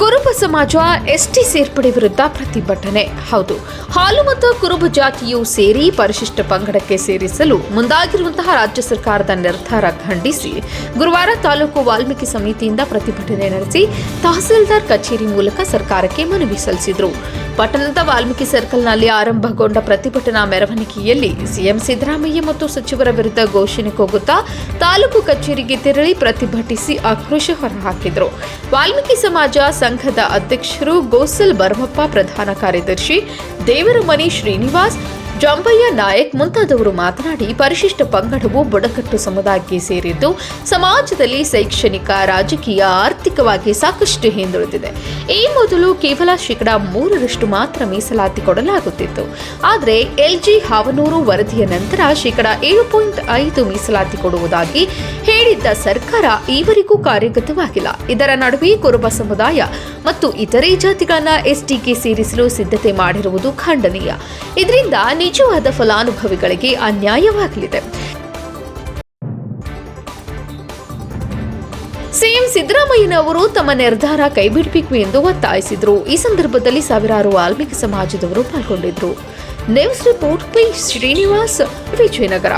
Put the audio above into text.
ಕುರುಬ ಸಮಾಜ ಎಸ್ಟಿ ಸೇರ್ಪಡೆ ವಿರುದ್ಧ ಪ್ರತಿಭಟನೆ. ಹೌದು, ಹಾಲು ಮತ್ತು ಕುರುಬ ಜಾತಿಯು ಸೇರಿ ಪರಿಶಿಷ್ಟ ಪಂಗಡಕ್ಕೆ ಸೇರಿಸಲು ಮುಂದಾಗಿರುವಂತಹ ರಾಜ್ಯ ಸರ್ಕಾರದ ನಿರ್ಧಾರ ಖಂಡಿಸಿ ಗುರುವಾರ ತಾಲೂಕು ವಾಲ್ಮೀಕಿ ಸಮಿತಿಯಿಂದ ಪ್ರತಿಭಟನೆ ನಡೆಸಿ ತಹಸೀಲ್ದಾರ್ ಕಚೇರಿ ಮೂಲಕ ಸರ್ಕಾರಕ್ಕೆ ಮನವಿ ಸಲ್ಲಿಸಿದರು. ಪಟ್ಟಣದ ವಾಲ್ಮೀಕಿ ಸರ್ಕಲ್ನಲ್ಲಿ ಆರಂಭಗೊಂಡ ಪ್ರತಿಭಟನಾ ಮೆರವಣಿಗೆಯಲ್ಲಿ ಸಿಎಂ ಸಿದ್ದರಾಮಯ್ಯ ಮತ್ತು ಸಚಿವರ ವಿರುದ್ಧ ಘೋಷಣೆ ಕೂಗುತ್ತಾ ತಾಲೂಕು ಕಚೇರಿಗೆ ತೆರಳಿ ಪ್ರತಿಭಟಿಸಿ ಆಕ್ರೋಶ ಹೊರಹಾಕಿದರು. ವಾಲ್ಮೀಕಿ ಸಮಾಜ ಸಂಘದ ಅಧ್ಯಕ್ಷರು ಗೋಸಲ್ ಬರ್ಮಪ್ಪ ಪ್ರಧಾನ ಕಾರ್ಯದರ್ಶಿ ದೇವರಮನಿ ಶ್ರೀನಿವಾಸ್, ಜಂಬಯ್ಯ ನಾಯಕ್ ಮುಂತಾದವರು ಮಾತನಾಡಿ ಪರಿಶಿಷ್ಟ ಪಂಗಡವು ಬುಡಕಟ್ಟು ಸಮುದಾಯಕ್ಕೆ ಸೇರಿದ್ದು ಸಮಾಜದಲ್ಲಿ ಶೈಕ್ಷಣಿಕ, ರಾಜಕೀಯ, ಆರ್ಥಿಕವಾಗಿ ಸಾಕಷ್ಟು ಹಿಂದುಳಿದಿದೆ. ಈ ಮೊದಲು ಕೇವಲ ಶೇಕಡಾ ಮೂರರಷ್ಟು ಮಾತ್ರ ಮೀಸಲಾತಿ ಕೊಡಲಾಗುತ್ತಿತ್ತು. ಆದರೆ ಎಲ್ಜಿ ಹಾವನೂರು ವರದಿಯ ನಂತರ ಶೇಕಡಾ ಏಳು ಪಾಯಿಂಟ್ ಐದು ಮೀಸಲಾತಿ ಕೊಡುವುದಾಗಿ ಹೇಳಿದ್ದ ಸರ್ಕಾರ ಈವರೆಗೂ ಕಾರ್ಯಗತವಾಗಿಲ್ಲ. ಇದರ ನಡುವೆ ಕುರುಬ ಸಮುದಾಯ ಮತ್ತು ಇತರೆ ಜಾತಿಗಳನ್ನ ಎಸ್ಟಿಗೆ ಸೇರಿಸಲು ಸಿದ್ಧತೆ ಮಾಡಿರುವುದು ಖಂಡನೀಯ. ಇದರಿಂದ ನಿಜವಾದ ಫಲಾನುಭವಿಗಳಿಗೆ ಅನ್ಯಾಯವಾಗಲಿದೆ. ಸಿಎಂ ಸಿದ್ದರಾಮಯ್ಯನವರು ತಮ್ಮ ನಿರ್ಧಾರ ಕೈಬಿಡಬೇಕು ಎಂದು ಒತ್ತಾಯಿಸಿದರು. ಈ ಸಂದರ್ಭದಲ್ಲಿ ಸಾವಿರಾರು ವಾಲ್ಮೀಕಿ ಸಮಾಜದವರು ಪಾಲ್ಗೊಂಡಿದ್ದರು news report P Srinivas, Vijayanagara.